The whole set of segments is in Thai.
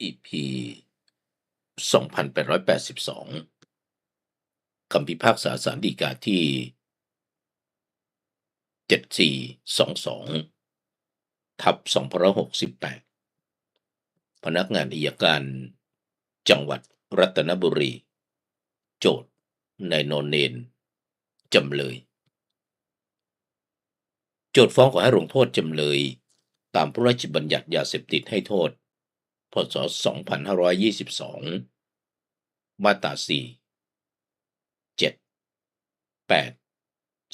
EP 2882 คำพิพากษาสารดีกาที่ 7422 ทับ2568 พนักงานอัยการ จังหวัดรัตนบุรี โจทย์นายโนนเนน จำเลย โจทย์ฟ้องขอให้ลงโทษจำเลย ตามพระราชบัญญัติยาเสพติดให้โทษ พศ 2522 มาตรา 4 7 8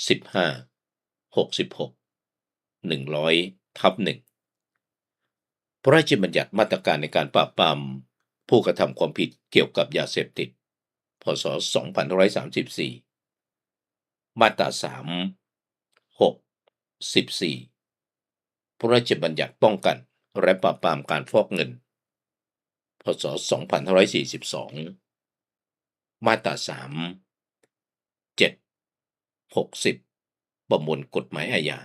15 66 100ทับ1พระราชบัญญัติมาตรการในการปราบปรามผู้กระทำความผิดเกี่ยวกับยาเสพติด พศ 2534 มาตรา 3 6 14 พระราชบัญญัติป้องกันและปราบปรามการฟอกเงิน พศ 2542 มาตรา3 7 60 ประมวลกฎหมายอาญา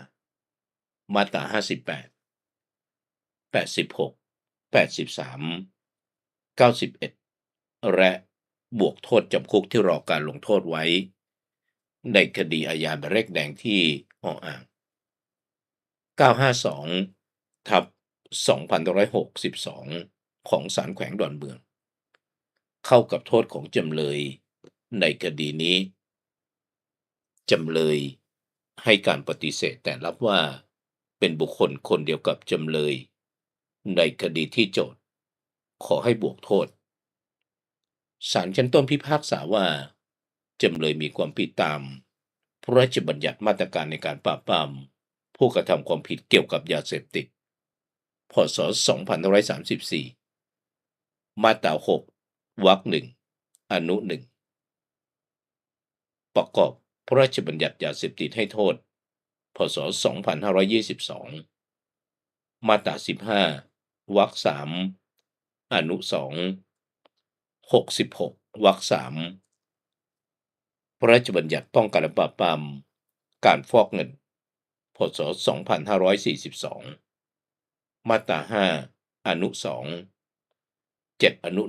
มาตรา 58 86 83 91 และบวกโทษจำคุกที่รอการลงโทษไว้ ในคดีอาญาแบบเรกแดงที่อ่อ่าง 952 ทับ 2562 ของศาลแขวงดอนเมือง เข้ากับโทษของจำเลยในคดีนี้ จำเลยให้การปฏิเสธแต่รับว่าเป็นบุคคลคนเดียวกับจำเลย ในคดีที่โจทย์ขอให้บวกโทษศาลชั้นต้นพิพากษาว่า จำเลยมีความผิดตาม พระราชบัญญัติมาตรการในการปราบปราม ผู้กระทำความผิดเกี่ยวกับยาเสพติด พศ 2534 มาตรา6วรรคหนึ่งอนุหนึ่งประกอบพระราชบัญญัติยาเสพติดให้โทษ พศ 2522 มาตรา 15 วรรคสามอนุสอง66 วรรคสามพระราชบัญญัติป้องกันและปราบปรามการฟอกเงิน พศ 2542 มาตรา 5 อนุ2 7 อนุ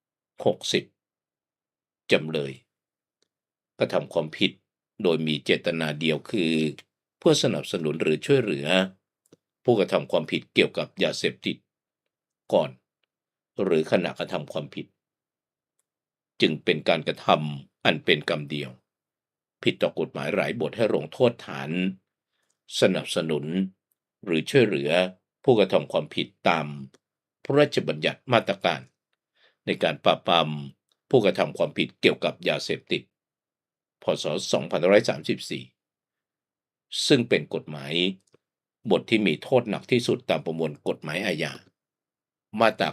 1 60จำเลยกระทำความผิดโดยมีเจตนาเดียวคือ เพื่อสนับสนุนหรือช่วยเหลือ ผู้กระทำความผิดเกี่ยวกับยาเสพติด ก่อน หรือขณะกระทำความผิด จึงเป็นการกระทำอันเป็นกรรมเดียว ผิดต่อกฎหมายหลายบทให้ลงโทษฐาน สนับสนุน หรือช่วยเหลือผู้กระทำความผิดตาม ระราชบัญญัติมาตรการ ในการปราบปรามผู้กระทำความผิดเกี่ยวกับยาเสพติด พศ 2534 ซึ่งเป็นกฎหมายบทที่มีโทษหนักที่สุดตามประมวลกฎหมายอาญา มาตรา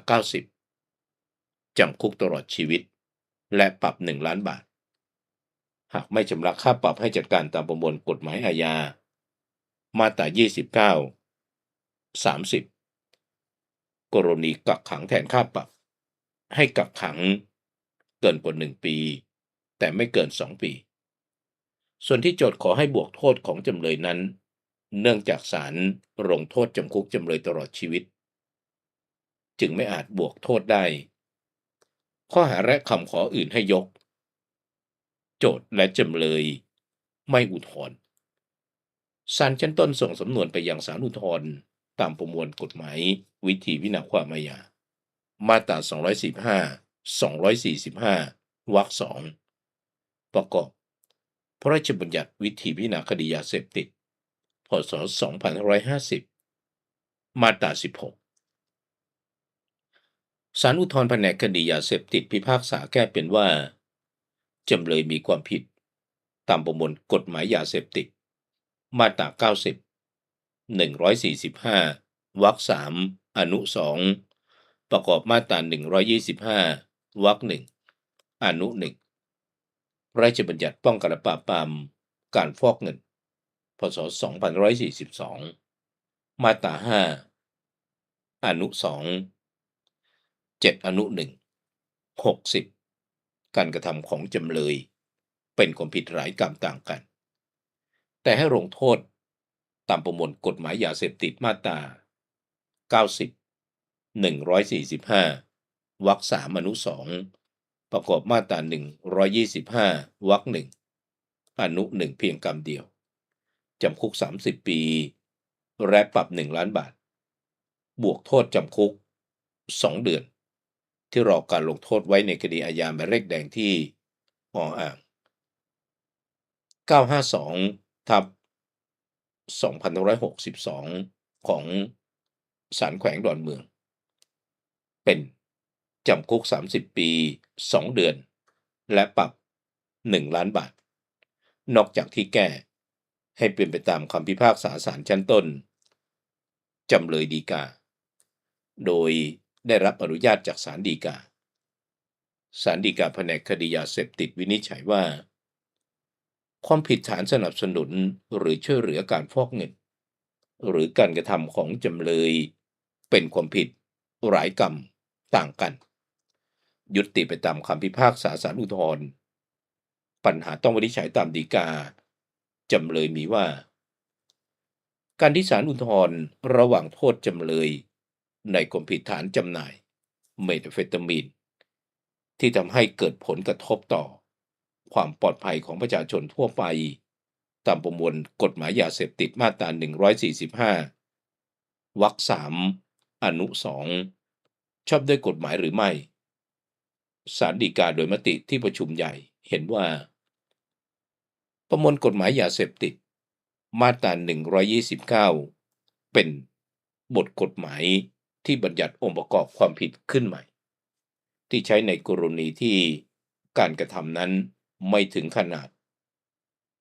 90 จำคุกตลอดชีวิต และปรับ 1 ล้านบาท หากไม่ชำระค่าปรับให้จัดการตามประมวลกฎหมายอาญา มาตรา 29 30 กรณีกักขังแทนค่าปรับ ให้กักขังเกินกว่า1ปี แต่ไม่เกิน2ปี ส่วนที่โจทย์ขอให้บวกโทษของจำเลยนั้น เนื่องจากศาลลงโทษจำคุกจำเลยตลอดชีวิต จึงไม่อาจบวกโทษได้ ข้อหาและคำขออื่นให้ยก โจทย์และจำเลยไม่อุทธรณ์ศาลชั้นต้นส่งสำนวนไปยังศาลอุทธรณ์ ตามประมวลกฎหมายวิธีพิจารณาความอาญามาตรา215 245วรรคสองประกอบพระราชบัญญัติวิธีพิจารณาคดียาเสพติด พศ 2550 มาตรา 16ศาลอุทธรณ์แผนกคดียาเสพติดพิพากษาแก้เป็นว่า จำเลยมีความผิด ตามประมวลกฎหมายยาเสพติด มาตรา 90 145 วรรคสามอนุสองประกอบมาตรา 125 วรรคหนึ่งอนุหนึ่งพระราชบัญญัติป้องกันและปราบปรามการฟอกเงิน พศ 2542 มาตรา 5 อนุ 2 7 อนุ 1 60 การกระทำของจำเลย เป็นความผิดหลายกรรมต่างกัน แต่ให้ลงโทษ ตามประมวลกฎหมายยาเสพติดมาตรา 90 145วรรคสามอนุสองประกอบมาตรา 125วรรคหนึ่งอนุหนึ่งเพียงกรรมเดียว จำคุก 30 ปี และปรับ 1 ล้านบาท บวกโทษจำคุก 2 เดือน ที่รอการลงโทษไว้ในคดีอาญาหมายเลขแดงที่ออ่าง 952 ทับ 2562 ของศาลแขวงดอนเมือง เป็นจำคุก 30 ปี 2 เดือน และปรับ 1 ล้านบาท นอกจากที่แก้ให้เป็นไปตามคำพิพากษาศาลชั้นต้น จำเลยดีกา โดยได้รับอนุญาตจากศาลฎีกาศาลฎีกาแผนกคดียาเสพติดวินิจฉัยว่า ความผิดฐานสนับสนุนหรือช่วยเหลือการฟอกเงิน หรือการกระทำของจำเลย เป็นความผิดหลายกรรมต่างกัน ยุติไปตามคำพิพากษาศาลอุทธรณ์ปัญหาต้องวินิจฉัยตามฎีกา จำเลยมีว่า การที่ศาลอุทธรณ์ระหว่างโทษจำเลย ในความผิดฐานจำหน่าย เมทาเฟตามีน ที่ทำให้เกิดผลกระทบต่อ ความปลอดภัยของประชาชนทั่วไป ตามประมวลกฎหมายยาเสพติดมาตรา 145 วรรคสามอนุสองชอบด้วยกฎหมายหรือไม่ศาลฎีกาโดยมติที่ประชุมใหญ่เห็นว่า ประมวลกฎหมายยาเสพติด มาตรา 129 เป็นบทกฎหมายที่บัญญัติองค์ประกอบความผิดขึ้นใหม่ ที่ใช้ในกรณีที่การกระทำนั้น ไม่ถึงขนาด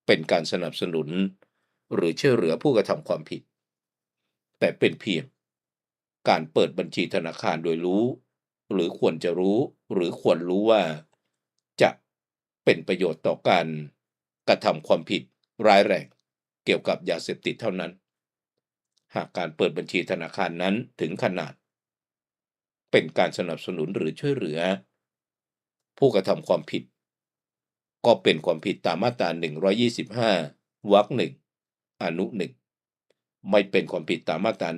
เป็นการสนับสนุน หรือช่วยเหลือผู้กระทำความผิด แต่เป็นเพียง การเปิดบัญชีธนาคารโดยรู้ หรือควรจะรู้หรือควรรู้ว่า จะเป็นประโยชน์ต่อการกระทำความผิดร้ายแรงเกี่ยวกับยาเสพติดเท่านั้น หากการเปิดบัญชีธนาคารนั้นถึงขนาด เป็นการสนับสนุนหรือช่วยเหลือ ผู้กระทำความผิด ก็เป็นความผิดตามมาตรา 125 วรรคหนึ่งอนุหนึ่งไม่เป็นความผิดตามมาตรา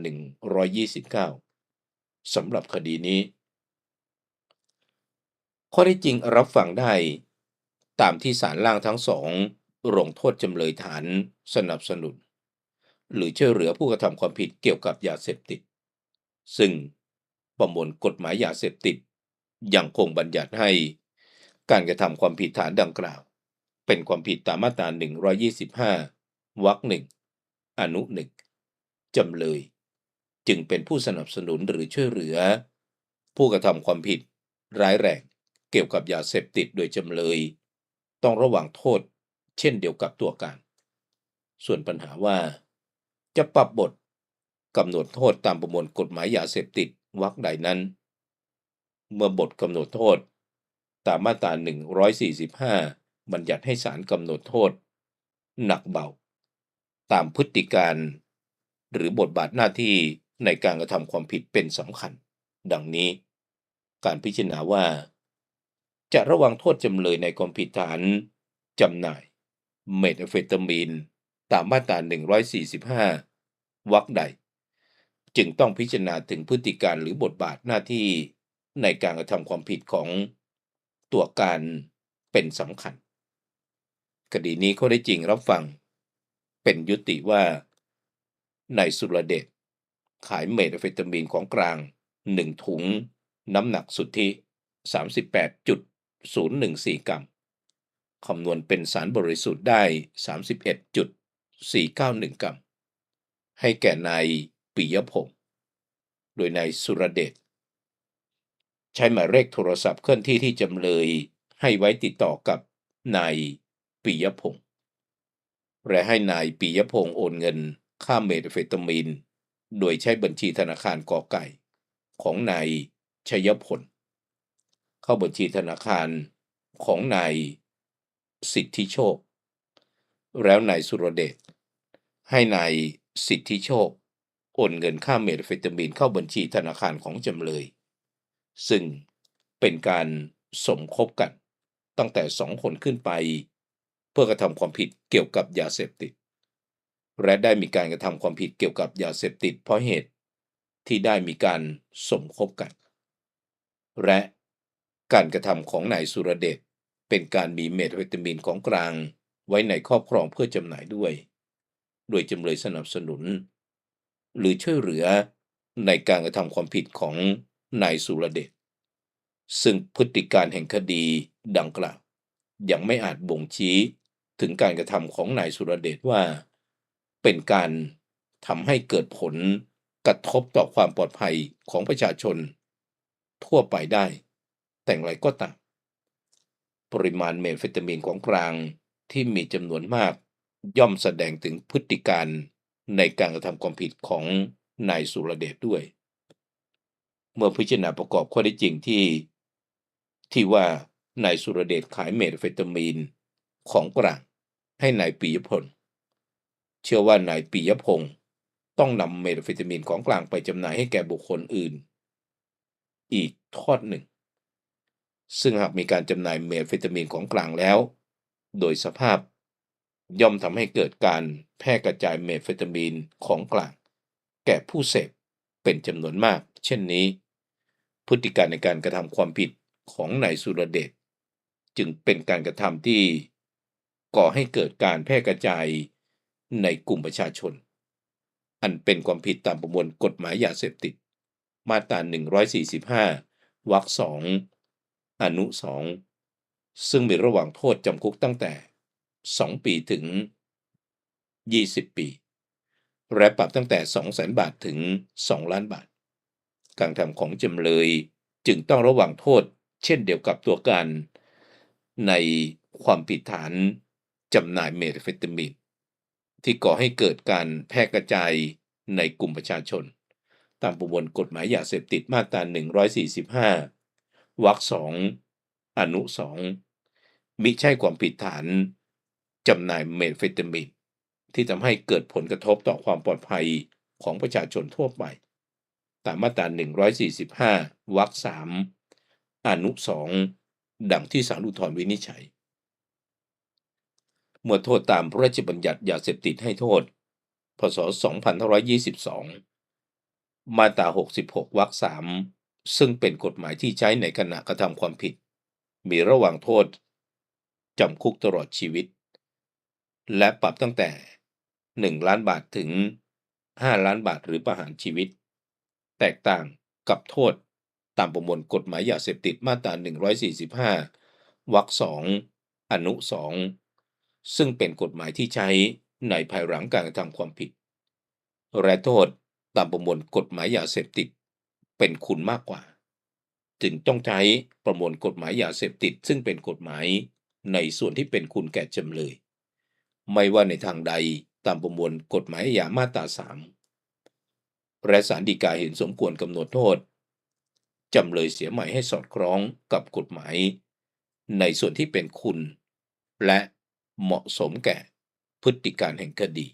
129 สำหรับคดีนี้ ข้อที่จริงรับฟังได้ ตามที่ศาลล่างทั้งสองลงโทษจำเลยฐานสนับสนุน หรือช่วยเหลือผู้กระทำความผิดเกี่ยวกับยาเสพติด ซึ่งประมวลกฎหมายยาเสพติดยังคงบัญญัติให้ การกระทำความผิดฐานดังกล่าว เป็นความผิดตามมาตรา 125 วรรคหนึ่งอนุหนึ่งจำเลย จึงเป็นผู้สนับสนุนหรือช่วยเหลือ ผู้กระทำความผิด ร้ายแรงเกี่ยวกับยาเสพติดโดยจำเลย ต้องระวังโทษ เช่นเดียวกับตัวการ ส่วนปัญหาว่า จะปรับบทกำหนดโทษตามประมวลกฎหมายยาเสพติดวรรคใดนั้น เมื่อบทกำหนดโทษ ตามมาตรา145 บัญญัติให้ศาลกำหนดโทษ หนักเบา ตามพฤติการ หรือบทบาทหน้าที่ในการกระทำความผิดเป็นสำคัญ ดังนี้ การพิจารณาว่า จะระวังโทษจำเลยในความผิดฐานจำหน่าย เมทาเฟตามีน ตามมาตรา 145 วรรคใด จึงต้องพิจารณาถึงพฤติการหรือบทบาทหน้าที่ในการกระทำความผิดของ ตัวการเป็นสำคัญ คดีนี้เขาได้จริงรับฟัง เป็นยุติว่าในสุรเดชขายเมทาเฟตามีนของกลาง 1 ถุง น้ำหนักสุทธิ 38.014 กรัมคำนวณเป็นสารบริสุทธิ์ได้ 31.491 กรัม ให้แก่นายปิยพงศ์โดยนายสุรเดช ใช้หมายเลขโทรศัพท์เคลื่อนที่ที่จำเลยให้ไว้ติดต่อกับนายปิยพงศ์และให้นายปิยพงศ์โอนเงินค่าเมทาเฟตามีน โดยใช้บัญชีธนาคารกอไก่ ของนายชยพล เข้าบัญชีธนาคารของนายสิทธิโชค แล้วนายสุรเดชให้นายสิทธิโชค โอนเงินค่าเมทาเฟตามีนเข้าบัญชีธนาคารของจำเลย ซึ่งเป็นการสมคบกันตั้งแต่สองคนขึ้นไป เพื่อกระทำความผิดเกี่ยวกับยาเสพติด และได้มีการกระทำความผิดเกี่ยวกับยาเสพติดเพราะเหตุที่ได้มีการสมคบกัน และการกระทำของนายสุรเดชเป็นการมีเมทเฟตามีนของกลางไว้ในครอบครองเพื่อจำหน่ายด้วย โดยจำเลยสนับสนุน หรือช่วยเหลือในการกระทำความผิดของ นายสุรเดชซึ่งพฤติการแห่งคดีดังกล่าว ยังไม่อาจบ่งชี้ถึงการกระทำของนายสุรเดชว่า เป็นการทำให้เกิดผลกระทบต่อความปลอดภัยของประชาชน ทั่วไปได้ แต่อย่างไรก็ตาม ปริมาณเมทเฟตามีนของกลางที่มีจำนวนมากย่อมแสดงถึงพฤติการในการกระทำความผิดของนายสุรเดชด้วย เมื่อพิจารณาประกอบข้อได้จริงที่ ที่ว่านายสุรเดชขายเมทเฟตามีนของกลางให้นายปียพล เชื่อว่านายปียพงศ์ต้องนำเมทเฟตามีนของกลางไปจำหน่ายให้แก่บุคคลอื่น อีกทอดหนึ่ง ซึ่งหากมีการจำหน่ายเมทเฟตามีนของกลางแล้ว โดยสภาพย่อมทำให้เกิดการแพร่กระจายเมทเฟตามีนของกลาง แก่ผู้เสพเป็นจำนวนมาก เช่นนี้ พฤติการในการกระทำความผิดของนายสุรเดชจึงเป็นการกระทำที่ก่อให้เกิดการแพร่กระจายในกลุ่มประชาชน อันเป็นความผิดตามประมวลกฎหมายยาเสพติด มาตรา 145 วรรคสองอนุสองซึ่งมีระหว่างโทษจำคุกตั้งแต่ 2 ปีถึง 20 ปี และปรับตั้งแต่ 200,000 บาทถึง 2 ล้านบาท การทำของจำเลย จึงต้องระว่างโทษเช่นเดียวกับตัวการ ในความผิดฐานจำหน่ายเมทาเฟตามีนที่ก่อให้เกิดการแพร่กระจายในกลุ่มประชาชน ตามประมวลกฎหมายยาเสพติดมาตรา 145 วรรคสองอนุสองมิใช่ความผิดฐานจำหน่ายเมทาเฟตามีนที่ทำให้เกิดผลกระทบต่อความปลอดภัยของประชาชนทั่วไป ตามมาตรา 145 วรรคสามอนุสองดังที่ศาลอุทธรวินิจฉัย เมื่อโทษตามพระราชบัญญัติยาเสพติดให้โทษ พศ 2522 มาตรา 66 วรรคสามซึ่งเป็นกฎหมายที่ใช้ในขณะกระทำความผิด มีระหว่างโทษจำคุกตลอดชีวิต และปรับตั้งแต่ 1 ล้านบาทถึง 5 ล้านบาทหรือประหารชีวิต แตกต่างกับโทษตามประมวลกฎหมายยาเสพติดมาตรา 145 วรรคสองอนุสองซึ่งเป็นกฎหมายที่ใช้ในภายหลังการกระทำความผิด และโทษตามประมวลกฎหมายยาเสพติด เป็นคุณมากกว่า จึงต้องใช้ประมวลกฎหมายยาเสพติด ซึ่งเป็นกฎหมายในส่วนที่เป็นคุณแก่จำเลย ไม่ว่าในทางใดตามประมวลกฎหมายยามาตราสาม และศาลฎีกาเห็นสมควรกำหนดโทษจำเลยเสียใหม่ให้สอดคล้องกับกฎหมาย ในส่วนที่เป็นคุณ และเหมาะสมแก่พฤติการแห่งคดี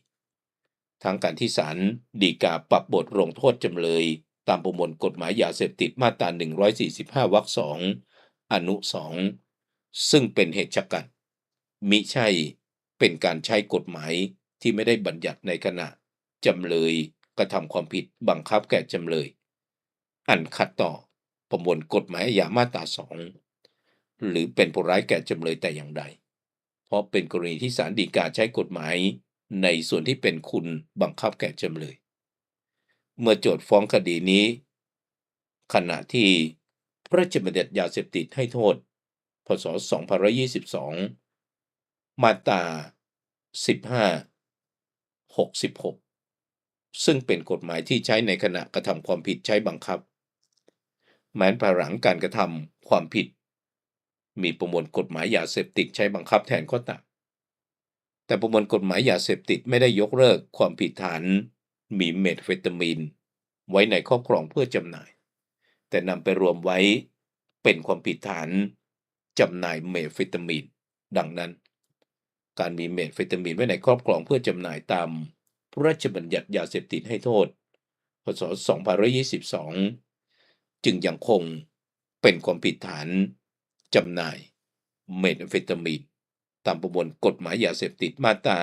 ทางการที่ศาลดีกาปรับบทลงโทษจำเลย ตามประมวลกฎหมายยาเสพติดมาตรา 145 วรรคสองอนุสองซึ่งเป็นเหตุฉกันมิใช่เป็นการใช้กฎหมายที่ไม่ได้บัญญัติในขณะจำเลย กระทำความผิดบังคับแก่จำเลย อันขัดต่อประมวลกฎหมายอาญามาตราสองหรือเป็นผู้ร้ายแก่จำเลยแต่อย่างใด เพราะเป็นกรณีที่ศาลฎีกาใช้กฎหมายในส่วนที่เป็นคุณบังคับแก่จำเลย เมื่อโจทย์ฟ้องคดีนี้ ขณะที่พระราชบัญญัติยาเสพติดให้โทษ พศ 2522 มาตรา 15 66 ซึ่งเป็นกฎหมายที่ใช้ในขณะกระทำความผิดใช้บังคับ แม้ภายหลังการกระทำความผิด มีประมวลกฎหมายยาเสพติดใช้บังคับแทนก็ตามแต่ประมวลกฎหมายยาเสพติดไม่ได้ยกเลิกความผิดฐานมีเมทเฟตามีน ไว้ในครอบครองเพื่อจำหน่าย แต่นำไปรวมไว้เป็นความผิดฐานจำหน่ายเมทเฟตามีน ดังนั้น การมีเมทเฟตามีนไว้ในครอบครองเพื่อจำหน่ายตาม ระราชบัญญัติยาเสพติดให้โทษ พศ 2522 จึงยังคงเป็นความผิดฐานจำหน่ายเมทแอมเฟตามีนตามประมวลกฎหมายยาเสพติดมาตรา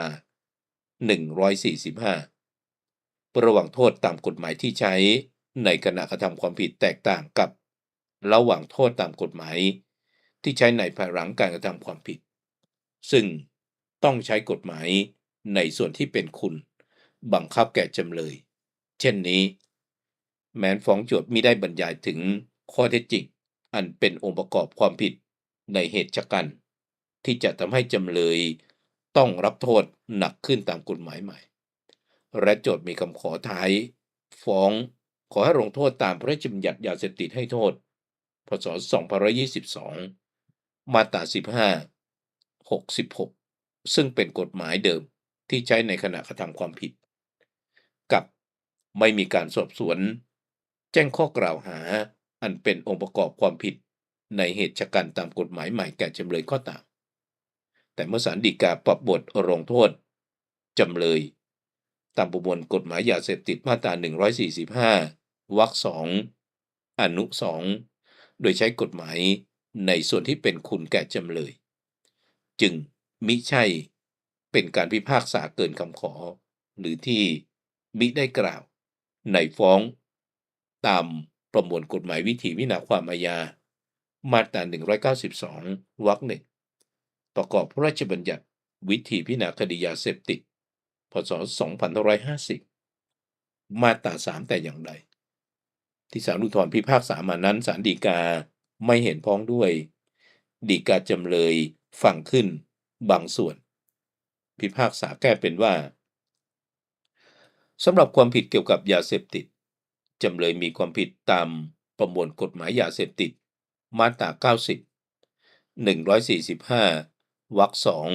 145 ระหว่างโทษตามกฎหมายที่ใช้ในขณะกระทำความผิดแตกต่างกับ ระหว่างโทษตามกฎหมาย ที่ใช้ในภายหลังการกระทำความผิด ซึ่งต้องใช้กฎหมายในส่วนที่เป็นคุณ บังคับแก่จำเลย เช่นนี้ แม้นฟ้องโจทย์มิได้บรรยายถึงข้อเท็จจริงอันเป็นองค์ประกอบความผิดในเหตุชะกัน ที่จะทำให้จำเลยต้องรับโทษหนักขึ้นตามกฎหมายใหม่ และโจทย์มีคำขอท้ายฟ้องขอให้ลงโทษตามพระราชบัญญัติยาเสพติดให้โทษ พศ 2522 มาตรา 15 66 ซึ่งเป็นกฎหมายเดิมที่ใช้ในขณะกระทำความผิด ไม่มีการสอบสวน แจ้งข้อกล่าวหา อันเป็นองค์ประกอบความผิด ในเหตุชะกันตามกฎหมายใหม่แก่จำเลยก็ตาม แต่เมื่อศาลฎีกาปรับบทลงโทษ จำเลย ตามประมวลกฎหมายยาเสพติดมาตรา 145 วรรคสองอนุสองโดยใช้กฎหมายในส่วนที่เป็นคุณแก่จำเลย จึงมิใช่เป็นการพิพากษาเกินคำขอ หรือที่มิได้กล่าว ในฟ้อง ตามประมวลกฎหมายวิธีวินาความอาญา มาตรา 192 วรรคหนึ่งประกอบพระราชบัญญัติวิธีพิจารณาคดียาเสพติด พศ 2550 มาตรา 3 แต่อย่างใด ที่ศาลอุทธรพิพากษามานั้นศาลฎีกาไม่เห็นพ้องด้วยฎีกาจำเลยฟังขึ้นบางส่วน พิพากษาแก้เป็นว่า สำหรับความผิดเกี่ยวกับยาเสพติด จำเลยมีความผิดตามประมวลกฎหมายยาเสพติด มาตรา 90 145วรรคสอง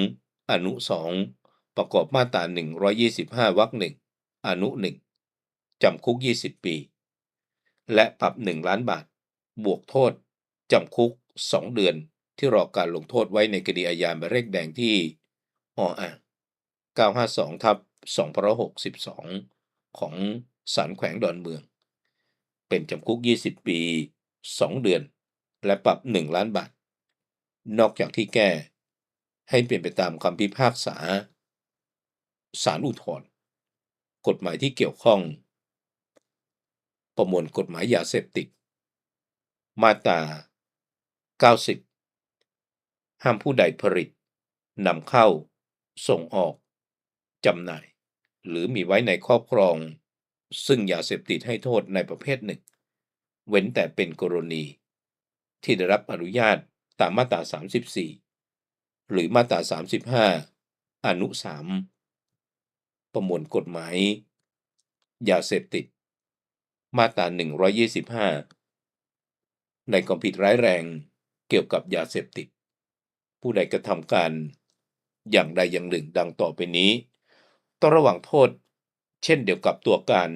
อนุสองประกอบมาตรา 125วรรคหนึ่งอนุหนึ่งจำคุก 20 ปี และปรับ 1 ล้านบาท บวกโทษ จำคุก 2 เดือนที่รอการลงโทษไว้ในคดีอาญาหมายเลขแดงที่ออ่าง952ทับ2 6 2 ของศาลแขวงดอนเมือง เป็นจำคุก 20 ปี 2 เดือน และปรับ 1 ล้านบาท นอกจากที่แก้ ให้เป็นไปตามคำพิพากษาศาลอุทธรณ์กฎหมายที่เกี่ยวข้อง ประมวลกฎหมายยาเสพติด มาตรา 90 ห้ามผู้ใดผลิตนำเข้า ส่งออก จำหน่าย หรือมีไว้ในครอบครอง ซึ่งยาเสพติดให้โทษในประเภทหนึ่ง เว้นแต่เป็นกรณี ที่ได้รับอนุญาตตามมาตรา 34 หรือมาตรา 35 อนุ 3 ประมวลกฎหมาย ยาเสพติด มาตรา 125 ในความผิดร้ายแรงเกี่ยวกับยาเสพติด ผู้ใดกระทำการอย่างใดอย่างหนึ่งดังต่อไปนี้ ต้องระวังโทษ เช่นเดียวกับตัวการ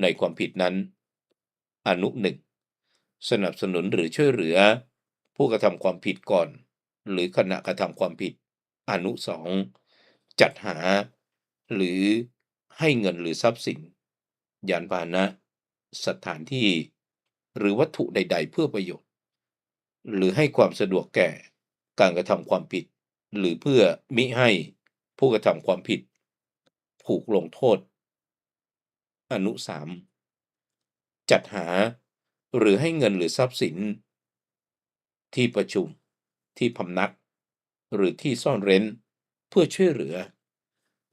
ในความผิดนั้น อนุหนึ่งสนับสนุนหรือช่วยเหลือ ผู้กระทำความผิดก่อน หรือขณะกระทำความผิด อนุสองจัดหา หรือให้เงินหรือทรัพย์สิน ยานพาหนะ สถานที่ หรือวัตถุใด ๆ เพื่อประโยชน์ หรือให้ความสะดวกแก่การกระทำความผิด หรือเพื่อมิให้ผู้กระทำความผิด ผูกลงโทษ อนุสามจัดหาหรือให้เงินหรือทรัพย์สิน ที่ประชุม ที่พำนัก หรือที่ซ่อนเร้น เพื่อช่วยเหลือ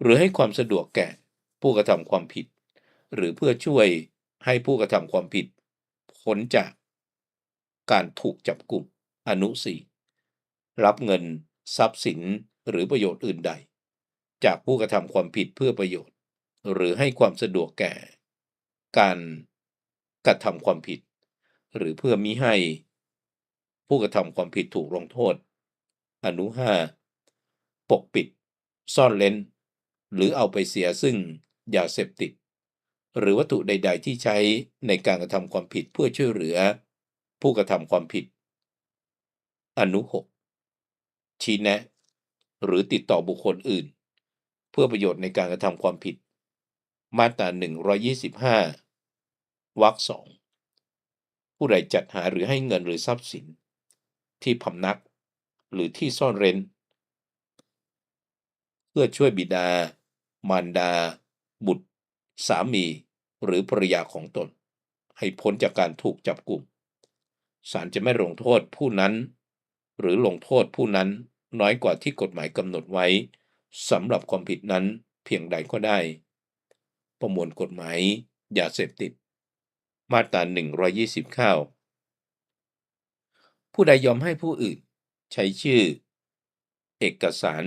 หรือให้ความสะดวกแก่ผู้กระทำความผิด หรือเพื่อช่วยให้ผู้กระทำความผิดพ้นจากการถูกจับกลุ่มอนุสี่รับเงิน ทรัพย์สินหรือประโยชน์อื่นใด จากผู้กระทำความผิดเพื่อประโยชน์ หรือให้ความสะดวกแก่ การกระทำความผิด หรือเพื่อมิให้ ผู้กระทำความผิดถูกลงโทษ อนุห้าปกปิด ซ่อนเล้น หรือเอาไปเสียซึ่งยาเสพติด หรือวัตถุใด ๆ ที่ใช้ในการกระทำความผิดเพื่อช่วยเหลือ ผู้กระทำความผิด อนุหกชี้แนะ หรือติดต่อบุคคลอื่น เพื่อประโยชน์ในการกระทำความผิด มาตรา 125 วรรคสองผู้ใดจัดหาหรือให้เงินหรือทรัพย์สิน ที่พำนัก หรือที่ซ่อนเร้น เพื่อช่วยบิดา มารดา บุตร สามี หรือภรรยาของตน ให้พ้นจากการถูกจับกลุ่มศาลจะไม่ลงโทษผู้นั้น หรือลงโทษผู้นั้นน้อยกว่าที่กฎหมายกำหนดไว้ สำหรับความผิดนั้นเพียงใดก็ได้ ประมวลกฎหมายยาเสพติด มาตรา129 ผู้ใดยอมให้ผู้อื่น ใช้ชื่อ เอกสาร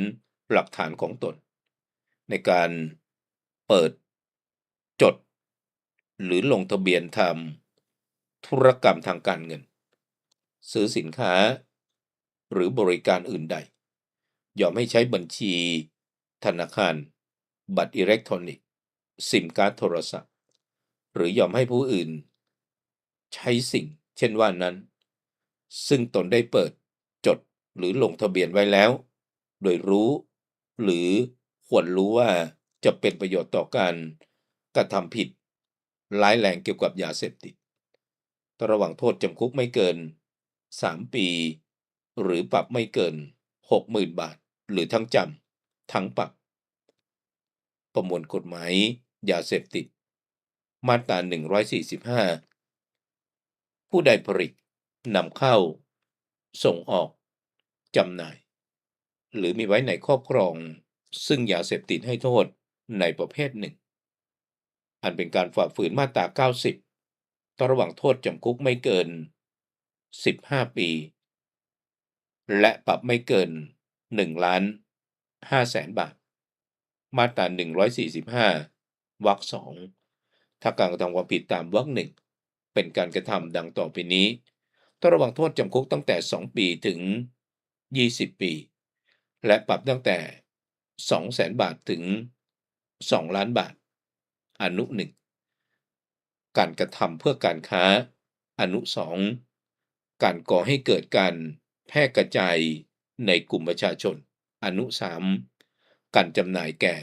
หลักฐานของตน ในการเปิด จด หรือลงทะเบียนทำธุรกรรมทางการเงิน ซื้อสินค้า หรือบริการอื่นใด ยอมให้ใช้บัญชี ธนาคาร บัตรอิเล็กทรอนิกส์ ซิมการ์ดโทรศัพท์ หรือยอมให้ผู้อื่น ใช้สิ่ง เช่นว่านั้น ซึ่งตนได้เปิด จดหรือลงทะเบียนไว้แล้ว โดยรู้ หรือควรรู้ว่าจะเป็นประโยชน์ต่อการกระทำผิดร้ายแรงเกี่ยวกับยาเสพติดตระหว่างโทษจำคุกไม่เกิน 3 ปี หรือปรับไม่เกิน 60,000 บาท หรือทั้งจำ ทั้งปรับ ประมวลกฎหมายยาเสพติด มาตรา 145 ผู้ใดผลิตนำเข้า ส่งออกจำหน่าย หรือมีไว้ในครอบครอง ซึ่งยาเสพติดให้โทษในประเภทหนึ่ง อันเป็นการฝ่าฝืนมาตรา 90ต่อระหว่างโทษจำคุกไม่เกิน 15 ปี และปรับไม่เกิน 1 ล้าน 5แสนบาท มาตรา145วรรคสองถ้าการกระทำความผิดตามวรรคหนึ่งเป็นการกระทำดังต่อไปนี้ต่องระว่างโทษจำคุกตั้งแต่ 2 ปีถึง 20 ปี และปรับตั้งแต่2แสนบาทถึง 2 ล้านบาท อนุหนึ่งการกระทำเพื่อการค้า อนุสองการก่อให้เกิดการแพร่กระจายในกลุ่มประชาชน อนุสามการจำหน่ายแก่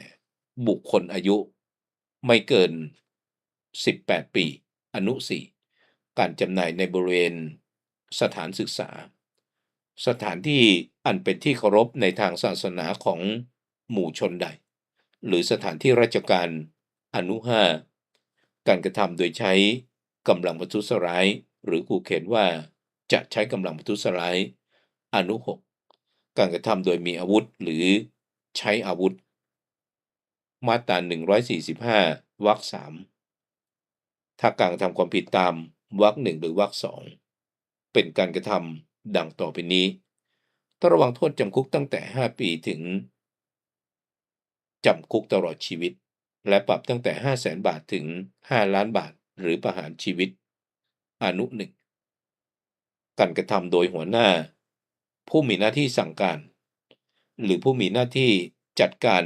บุคคลอายุ ไม่เกิน 18 ปี อนุสี่การจำหน่ายในบริเวณสถานศึกษา สถานที่อันเป็นที่เคารพในทางศาสนาของหมู่ชนใด หรือสถานที่ราชการอนุห้าการกระทำโดยใช้กำลังประทุษร้าย หรือขู่เข็นว่าจะใช้กำลังประทุษร้าย อนุหก การกระทำโดยมีอาวุธหรือใช้อาวุธ มาตรา 145 วรรคสามถ้าการกระทำความผิดตามวรรคหนึ่งหรือวรรคสองเป็นการกระทำดังต่อไปนี้ต้องระวังโทษจำคุกตั้งแต่ 5 ปีถึงจำคุกตลอดชีวิต และปรับตั้งแต่ 5 0 0แสนบาทถึง 5 ล้านบาท หรือประหารชีวิต อนุหนึ่งการกระทำโดยหัวหน้า ผู้มีหน้าที่สั่งการ หรือผู้มีหน้าที่จัดการ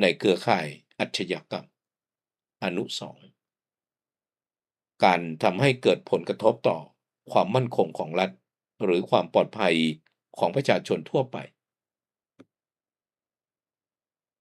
ในเครือข่ายอัจฉริยกรรม อนุสองการทำให้เกิดผลกระทบต่อความมั่นคงของรัฐ หรือความปลอดภัยของประชาชนทั่วไป